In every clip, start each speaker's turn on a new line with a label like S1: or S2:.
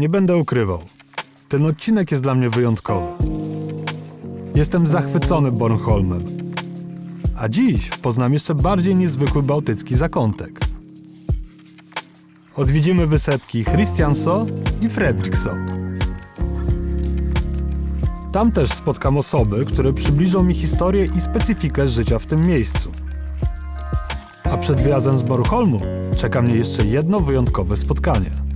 S1: Nie będę ukrywał. Ten odcinek jest dla mnie wyjątkowy. Jestem zachwycony Bornholmem. A dziś poznam jeszcze bardziej niezwykły bałtycki zakątek. Odwiedzimy wysepki Christianso i Fredrikso. Tam też spotkam osoby, które przybliżą mi historię i specyfikę życia w tym miejscu. A przed wyjazdem z Bornholmu czeka mnie jeszcze jedno wyjątkowe spotkanie.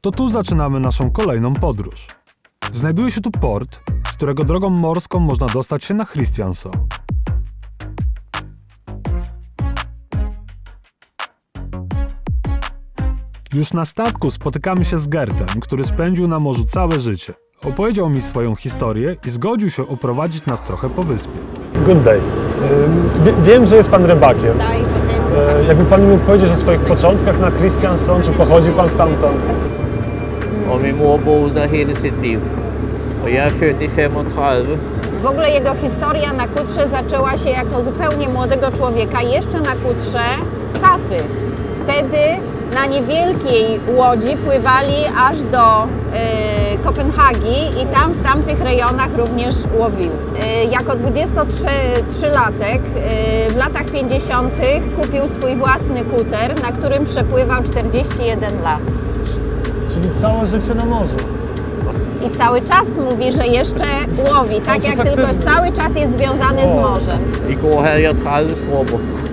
S1: To tu zaczynamy naszą kolejną podróż. Znajduje się tu port, z którego drogą morską można dostać się na Christianso. Już na statku spotykamy się z Gertem, który spędził na morzu całe życie. Opowiedział mi swoją historię i zgodził się oprowadzić nas trochę po wyspie. Good day. wiem, że jest pan rybakiem. E, Jakby pan mógł powiedzieć o swoich początkach na Christianson, czy pochodzi pan stamtąd?
S2: Og min mor boede der hele sit liv. Er født i 35.
S3: W ogóle jego historia na Kutrze zaczęła się jako zupełnie młodego człowieka, jeszcze na Kutrze taty. Wtedy na niewielkiej łodzi pływali aż do e, Kopenhagi i tam w tamtych rejonach również łowił. E, jako 23-latek e, w latach 50. kupił swój własny kuter, na którym przepływał 41 lat.
S1: Czyli całe życie na morzu.
S3: I cały czas mówi, że jeszcze łowi, tak jak tylko cały czas jest związany z morzem.
S2: I jeg 30 skrubber.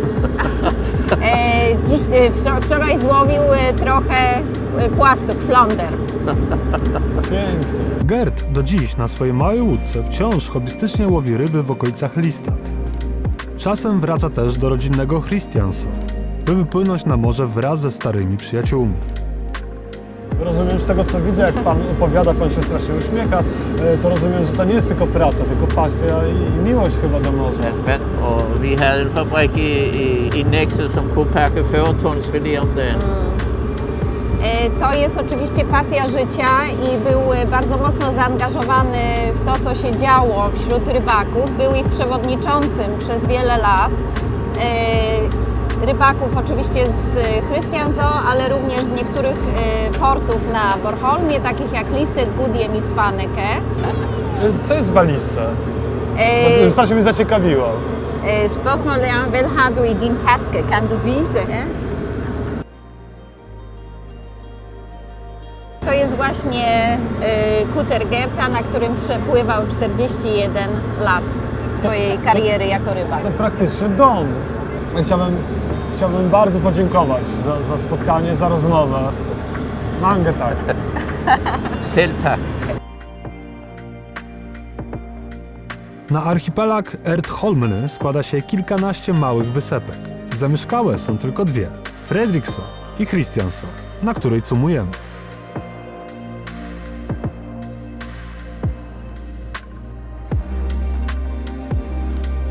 S3: E, dziś, e, wczor- wczoraj złowił e, trochę e, płastuk, flonder.
S1: Pięknie. Gert do dziś na swojej małej łódce wciąż hobbystycznie łowi ryby w okolicach Listat. Czasem wraca też do rodzinnego Christiansa, by wypłynąć na morze wraz ze starymi przyjaciółmi.
S4: Rozumiem z tego co widzę, jak Pan opowiada, Pan się strasznie uśmiecha, to rozumiem, że to nie jest tylko praca, tylko pasja i miłość chyba do morza.
S2: Og vi havde en fabrik i, i, i Nexø, som kunne pakke 40 tons filet om dagen.
S3: E, To jest oczywiście pasja życia i był e, bardzo mocno zaangażowany w to, co się działo wśród rybaków. Był ich przewodniczącym przez wiele lat. E, Rybaków oczywiście z Christianso, ale również z niektórych portów na Bornholmie, takich jak Listed, Gudjem i Svaneke.
S4: Co jest w walizce? Strasznie mnie zaciekawiło.
S3: Øh, Spørgsmålet er, hvad har du i din taske? Kan du vise? Ja? To jest właśnie y, kuter Gerta, na którym przepływał 41 lat swojej kariery jako rybak.
S4: To praktycznie dom. Ja chciałbym, chciałbym bardzo podziękować za, za spotkanie, za rozmowę. Mangę tak.
S2: Selv tak.
S1: Na archipelag Erdholmene składa się kilkanaście małych wysepek. Zamieszkałe są tylko dwie: Fredrikso i Christianso, na której cumujemy.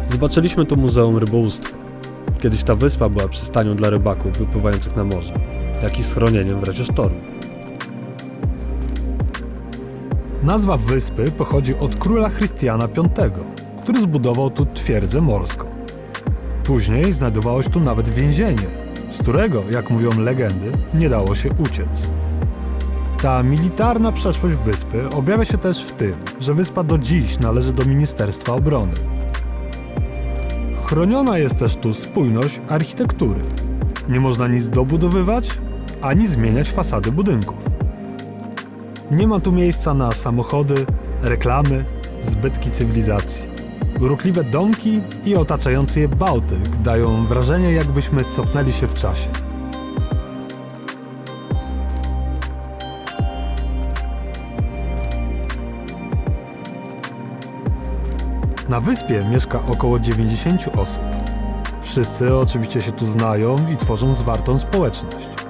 S1: Zobaczyliśmy tu Muzeum Rybołówstwa. Kiedyś ta wyspa była przystanią dla rybaków wypływających na morze, jak i schronieniem w razie sztormu. Nazwa wyspy pochodzi od króla Chrystiana V, który zbudował tu twierdzę morską. Później znajdowało się tu nawet więzienie, z którego, jak mówią legendy, nie dało się uciec. Ta militarna przeszłość wyspy objawia się też w tym, że wyspa do dziś należy do Ministerstwa Obrony. Chroniona jest też tu spójność architektury. Nie można nic dobudowywać, ani zmieniać fasady budynków. Nie ma tu miejsca na samochody, reklamy, zbytki cywilizacji. Urokliwe domki i otaczający je Bałtyk dają wrażenie, jakbyśmy cofnęli się w czasie. Na wyspie mieszka około 90 osób. Wszyscy oczywiście się tu znają i tworzą zwartą społeczność.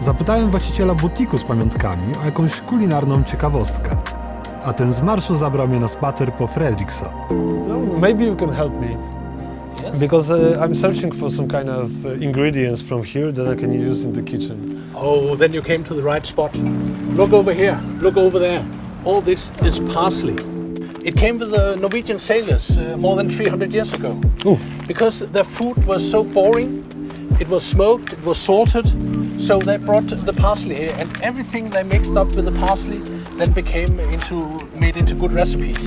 S1: Zapytałem właściciela butiku z pamiątkami o jakąś kulinarną ciekawostkę. a ten z marszu zabrał mnie na spacer po Fredrikstad.
S4: No, maybe you can help me. Because uh, I'm searching for some kind of uh, ingredients from here that I can use in the kitchen.
S5: Oh, then you came to the right spot. Look over here. Look over there. All this is parsley. It came with the Norwegian sailors uh, more than 300 years ago.
S4: Ooh.
S5: Because their food was so boring, it was smoked, it was salted, so they brought the parsley here, and everything they mixed up with the parsley then became into made into good recipes.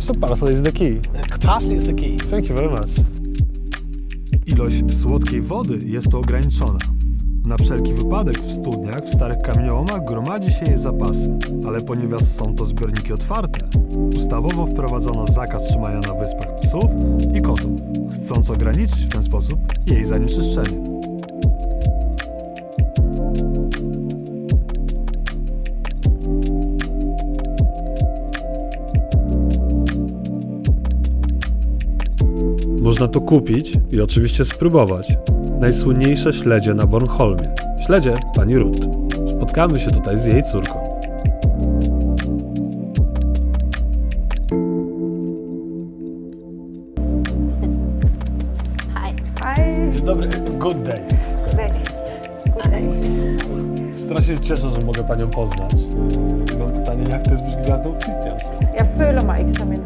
S4: So parsley is the key.
S5: The parsley is the key.
S4: Thank you very much.
S1: Ilość słodkiej wody jest tu ograniczona. Na wszelki wypadek w studniach w starych kamieniołomach gromadzi się jej zapasy, ale ponieważ są to zbiorniki otwarte, ustawowo wprowadzono zakaz trzymania na wyspach psów i kotów, chcąc ograniczyć w ten sposób jej zanieczyszczenie. Można to kupić i oczywiście spróbować. Najsłynniejsze śledzie na Bornholmie. Śledzie pani Ruth. Spotkamy się tutaj z jej córką.
S3: Hej.
S4: Dzień dobry. Good day. Strasznie się cieszę, że mogę panią poznać. Mam pytanie, jak to jest być gwiazdą Christiansen?
S6: Jeg føler mig ikke som en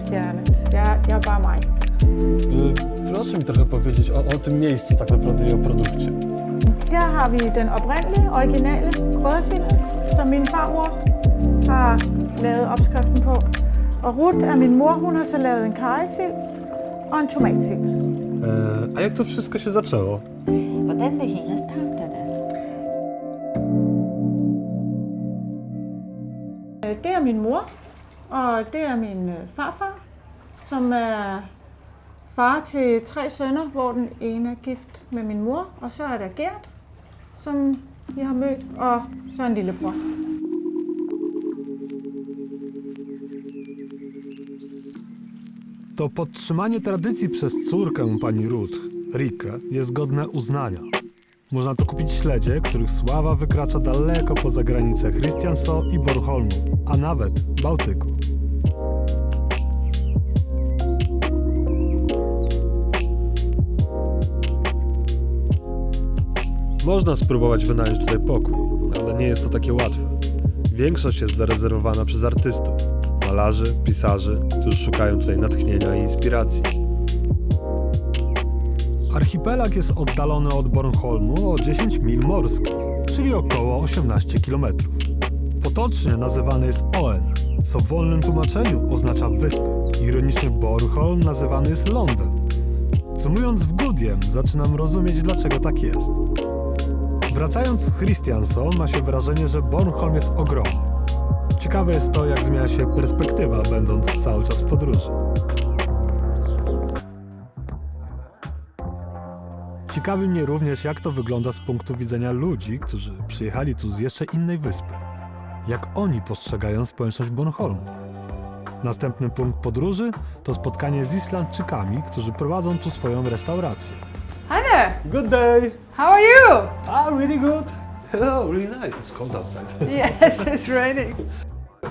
S6: jeg er bare mig.
S4: Proszę mi trochę powiedzieć o, o tym miejscu tak naprawdę i o produkcie.
S6: Her har vi den oprindelige, originale kryddersild, som min farmor har lavet opskriften på. Og Ruth er min mor, hun har så lavet en karrysild og en tomatsild.
S4: E, a jak to wszystko się zaczęło?
S3: Hvordan det hele startede?
S6: Øh, Det er min mor, og det er min øh, farfar, som er far til tre sønner, hvor den ene er gift med min mor. Og så er der Gert, som vi har mødt, og så en lillebror.
S1: To podtrzymanie tradycji przez córkę pani Ruth, Rikke, jest godne uznania. Można tu kupić śledzie, których sława wykracza daleko poza granice Christianso i Bornholmu, a nawet Bałtyku. Można spróbować wynająć tutaj pokój, ale nie jest to takie łatwe. Większość jest zarezerwowana przez artystów, malarzy, pisarzy, którzy szukają tutaj natchnienia i inspiracji. Archipelag jest oddalony od Bornholmu o 10 mil morskich, czyli około 18 km. Potocznie nazywany jest Oen, co w wolnym tłumaczeniu oznacza wyspę. Ironicznie Bornholm nazywany jest lądem. Sumując w Gudiem, zaczynam rozumieć, dlaczego tak jest. Wracając z Christianso, ma się wrażenie, że Bornholm jest ogromny. Ciekawe jest to, jak zmienia się perspektywa, będąc cały czas w podróży. Ciekawi mnie również, jak to wygląda z punktu widzenia ludzi, którzy przyjechali tu z jeszcze innej wyspy. Jak oni postrzegają społeczność Bornholmu. Następny punkt podróży to spotkanie z Islandczykami, którzy prowadzą tu swoją restaurację.
S7: Hi there.
S4: Good day!
S7: How are you?
S4: Ah, really good! Hello, really nice. It's cold outside.
S7: yes, it's raining.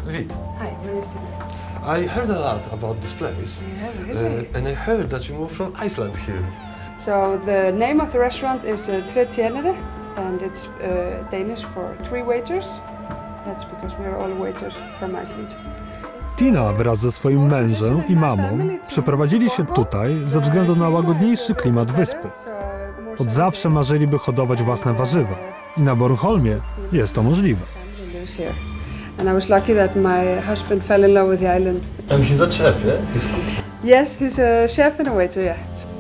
S8: Vit,
S7: Hi, very nice to meet
S8: I heard a lot about this place.
S7: Yeah, really.
S8: uh, and I heard that you moved from Iceland here.
S7: so the name of the restaurant is uh, Tre Tjenere, and it's uh, Danish for three waiters. That's because we are all waiters from Iceland.
S1: Tina wraz ze swoim mężem i mamą przeprowadzili się tutaj ze względu na łagodniejszy klimat wyspy. Od zawsze marzyli, by hodować własne warzywa i na Bornholmie jest to możliwe.
S7: And I was lucky that my husband fell in love with the island.
S8: And he's a chef, yeah? He's cooking.
S7: Yes, he's a chef and a waiter, yeah.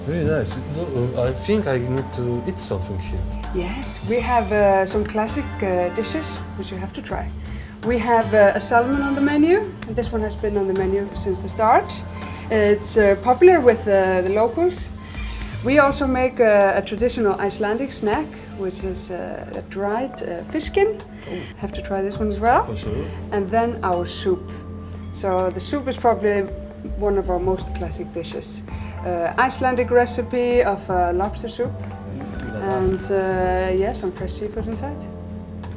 S8: Really nice. No, I think I need to eat something here.
S7: Yes, we have uh, some classic uh, dishes which you have to try. We have uh, a salmon on the menu, and this one has been on the menu since the start. It's uh, popular with uh, the locals. We also make uh, a traditional Icelandic snack, which is uh, a dried uh, fish skin. Have to try this one as well.
S8: For sure.
S7: And then our soup. So the soup is probably one of our most classic dishes. Uh, Icelandic recipe of uh, lobster soup, and uh, yeah, some fresh seafood inside.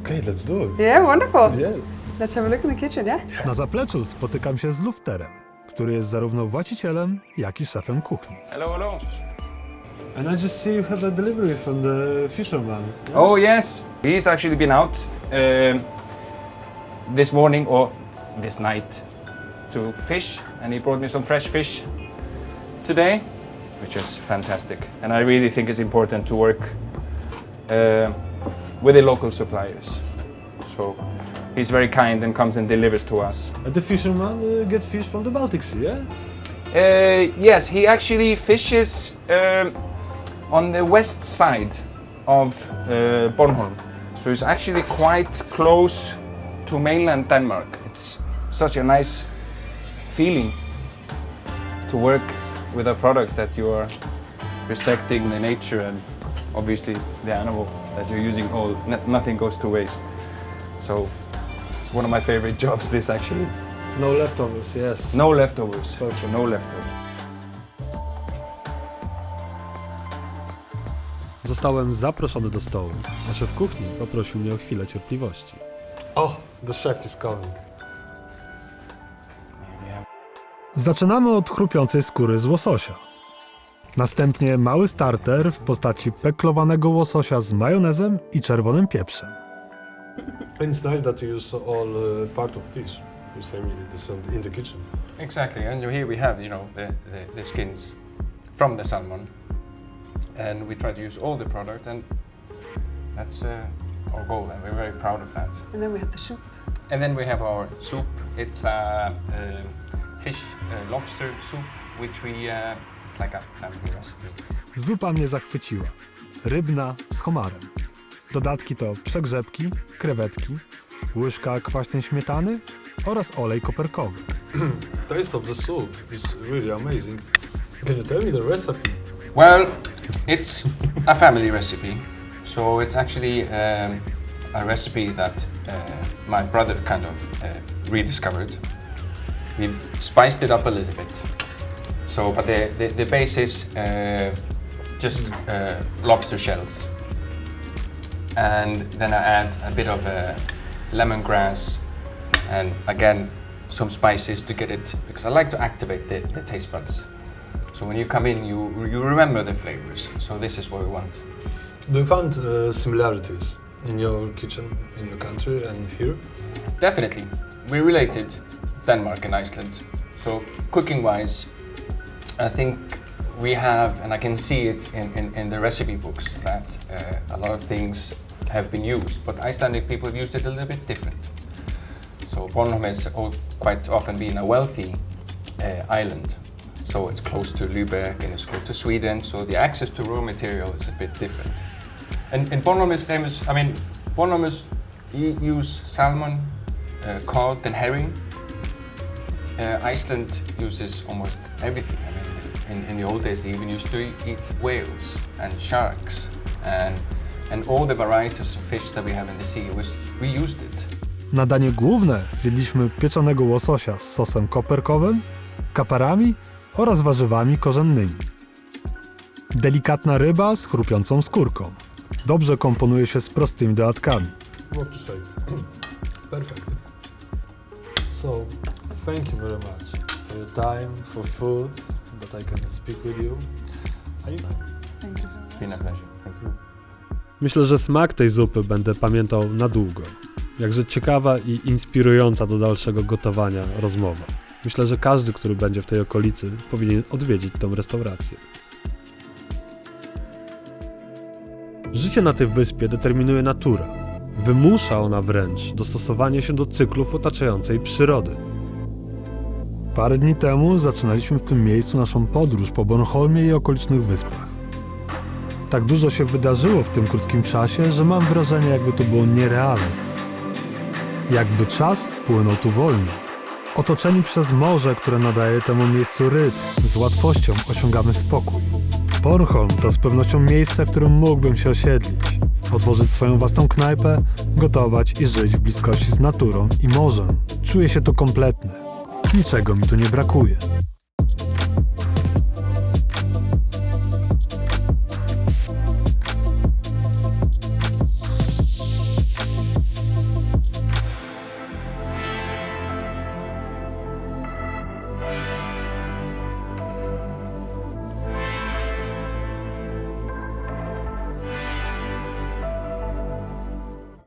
S8: Okay, let's do it.
S7: Yeah, wonderful.
S8: Yes.
S7: Let's have a look in the kitchen, yeah?
S1: Na zapleczu spotykam się z Lufterem, który jest zarówno właścicielem, jak i szefem kuchni.
S9: Hello, hello.
S4: And I just see you have a delivery from the fisherman.
S9: Oh yes, he's actually been out um, this morning or this night to fish, and he brought me some fresh fish today, which is fantastic. And I really think it's important to work uh, with the local suppliers. So he's very kind and comes and delivers to us.
S4: And the fisherman uh, get fish from the Baltic Sea, yeah?
S9: Uh, yes, he actually fishes um, on the west side of uh, Bornholm. So it's actually quite close to mainland Denmark. It's such a nice feeling to work with a product that you are respecting the nature and obviously the animal that you're using all n- nothing goes to waste. So it's one of my favorite jobs this actually.
S4: No leftovers, yes.
S9: No leftovers. No leftovers.
S1: Zostałem zaproszony do stołu, a szef kuchni poprosił mnie o chwilę cierpliwości.
S8: Oh, the chef is coming.
S1: Zaczynamy od chrupiącej skóry z łososia. Następnie mały starter w postaci peklowanego łososia z majonezem i czerwonym pieprzem.
S8: And it's nice that you use all uh, part of fish. You say me this in the kitchen.
S10: Exactly, and here we have, you know, the, the, the skins from the salmon, and we try to use all the product, and that's uh, our goal, and we're very proud of that.
S7: And then we have the soup.
S10: And then we have our soup. It's a, uh fish uh, lobster soup, which we uh, it's like a family recipe.
S1: Zupa mnie zachwyciła. Rybna z homarem. Dodatki to przegrzebki, krewetki, łyżka kwaśnej śmietany oraz olej koperkowy.
S8: Taste of the soup is really amazing. Can you tell me the recipe?
S10: Well, it's a family recipe, so it's actually um, a recipe that uh, my brother kind of uh, rediscovered. We've spiced it up a little bit. So, but the, the, the base is uh, just uh, lobster shells. And then I add a bit of uh, lemongrass and again some spices to get it, because I like to activate the, the taste buds. So when you come in, you, you remember the flavors. So this is what we want.
S8: Do you find uh, similarities in your kitchen, in your country, and here?
S10: Definitely. We related Denmark and Iceland. So cooking wise, I think we have, and I can see it in, in, in the recipe books, that uh, a lot of things have been used, but Icelandic people have used it a little bit different. So Bornholm has quite often been a wealthy uh, island. So it's close to Lübeck and it's close to Sweden, so the access to raw material is a bit different. And, and Bornholm is famous, I mean, Bornholm is, you use salmon, uh, cod and herring. Uh, Iceland uses almost everything. I mean, in, in the old days, they even used to eat whales and sharks and, and all the varieties of fish that we have in the sea. Was, we used it.
S1: Na danie główne zjedliśmy pieczonego łososia z sosem koperkowym, kaparami oraz warzywami korzennymi. Delikatna ryba z chrupiącą skórką. Dobrze komponuje się z prostymi dodatkami.
S8: What to say? Perfect. So, thank you very much for your time, for food, that I can speak with you. Anytime.
S7: Thank you so much.
S10: It's been a pleasure. Thank you.
S1: Myślę, że smak tej zupy będę pamiętał na długo. Jakże ciekawa i inspirująca do dalszego gotowania rozmowa. Myślę, że każdy, który będzie w tej okolicy, powinien odwiedzić tą restaurację. Życie na tej wyspie determinuje natura. Wymusza ona wręcz dostosowanie się do cyklów otaczającej przyrody. Parę dni temu zaczynaliśmy w tym miejscu naszą podróż po Bornholmie i okolicznych wyspach. Tak dużo się wydarzyło w tym krótkim czasie, że mam wrażenie, jakby to było nierealne. Jakby czas płynął tu wolniej. Otoczeni przez morze, które nadaje temu miejscu rytm, z łatwością osiągamy spokój. Bornholm to z pewnością miejsce, w którym mógłbym się osiedlić, otworzyć swoją własną knajpę, gotować i żyć w bliskości z naturą i morzem. Czuję się tu kompletny. Niczego mi tu nie brakuje.